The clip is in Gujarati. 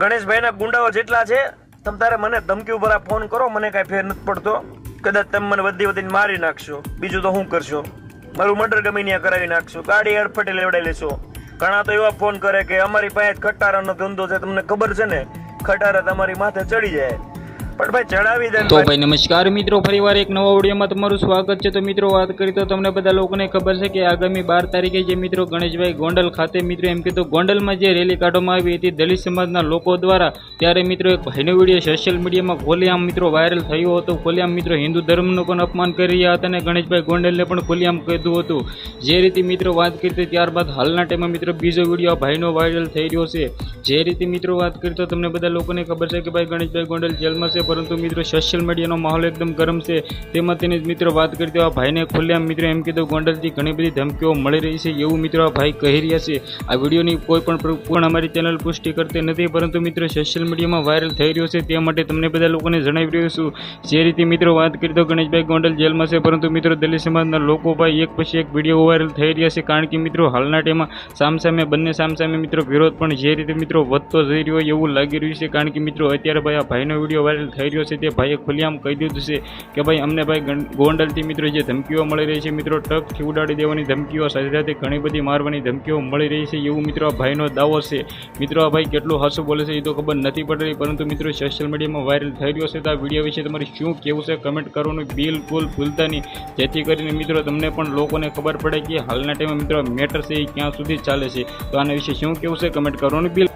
ગણેશભાઈના ગુંડાઓ જેટલા છે, તમ તારે મને ધમકી ઉપર ફોન કરો, મને કાંઈ ફેર નથી પડતો. કદાચ તમે મને વધી વધીને મારી નાખશો. બીજું તો શું કરશો? મારું મર્ડર ગમે ત્યાં કરાવી નાખશો. ગાડી અડફટે લેવડાવી લેશો. ઘણા તો એવા ફોન કરે કે અમારી પાસે ખટારાનો ધંધો છે, તમને ખબર છે ને? ખટારા તમારી માથે ચડી જાય. પણ ભાઈ દે તો ભાઈ. નમસ્કાર મિત્રો ફરીવાર એક નવા ઓડિયોમાં તમારું સ્વાગત છે. તો મિત્રો વાત કરી તો તમને બધા લોકોને ખબર છે કે આગામી બાર તારીખે જે મિત્રો ગણેશભાઈ ગોંડલ ખાતે મિત્રો એમ કીધું ગોંડલમાં જે રેલી કાઢવામાં આવી હતી દલિત સમાજના લોકો દ્વારા ત્યારે મિત્રો એક ભાઈનો વીડિયો સોશિયલ મીડિયામાં ખોલિયામ મિત્રો વાયરલ થયો હતો. ખોલિયામ મિત્રો હિન્દુ ધર્મનું પણ અપમાન કરી રહ્યા હતા અને ગણેશભાઈ ગોંડલને પણ ખોલિયામ કીધું હતું. જે રીતે મિત્રો વાત કરી હતી ત્યારબાદ હાલના ટાઈમમાં મિત્રો બીજો વીડિયો આ ભાઈનો વાયરલ થઈ રહ્યો છે. જે રીતે મિત્રો વાત કરી તો તમને બધા લોકોને ખબર છે કે ભાઈ ગણેશભાઈ ગોંડલ જેલમાં છે પરંતુ મિત્રો સોશિયલ મીડિયાનો માહોલ એકદમ ગરમ છે. તેમાં તેની મિત્રો વાત કરી તો આ ભાઈને ખુલ્લેઆમ મિત્રો એમ કીધું, ગોંડલથી ઘણી બધી ધમકીઓ મળી રહી છે એવું મિત્રો આ ભાઈ કહી રહ્યા છે. આ વિડીયોની કોઈ પણ પ્રૂફ પણ અમારી ચેનલ પુષ્ટિ કરતી નથી, પરંતુ મિત્રો સોશિયલ મીડિયામાં વાયરલ થઈ રહ્યો છે, તે માટે તમને બધા લોકોને જણાવી રહ્યો છું. જે રીતે મિત્રો વાત કરી તો ગણેશભાઈ ગોંડલ જેલમાં છે, પરંતુ મિત્રો દલિત સમાજના લોકો ભાઈ એક પછી એક વીડિયો વાયરલ થઈ રહ્યા છે, કારણ કે મિત્રો હાલના ટાઈમમાં સામસામે, બંને સામસામે મિત્રો વિરોધ પણ જે રીતે મિત્રો વધતો જઈ રહ્યો એવું લાગી રહ્યું છે, કારણ કે મિત્રો અત્યારે ભાઈ આ ભાઈનો વીડિયો વાયરલ થઈ રહ્યો છે તે ભાઈએ ખુલ્લેઆમ કહી દીધું છે કે ભાઈ, અમને ભાઈ ગોંડલથી મિત્રો જે ધમકીઓ મળી રહી છે, મિત્રો ટકથી ઉડાડી દેવાની ધમકીઓ, સાથે સાથે ઘણી બધી મારવાની ધમકીઓ મળી રહી છે, એવું મિત્રો આ ભાઈનો દાવો છે. મિત્રો આ ભાઈ કેટલું હાસું બોલે છે એ તો ખબર નથી પડી રહી પરંતુ મિત્રો સોશિયલ મીડિયામાં વાયરલ થઈ રહ્યો છે તો આ વીડિયો વિશે તમારે શું કેવું છે કમેન્ટ કરવાનું બિલકુલ ભૂલતા નહીં. જેથી કરીને મિત્રો તમને પણ લોકોને ખબર પડે કે હાલના ટાઈમે મિત્રો મેટર છે એ ક્યાં સુધી ચાલે છે. તો આના વિશે શું કેવું છે કમેન્ટ કરવાનું બિલ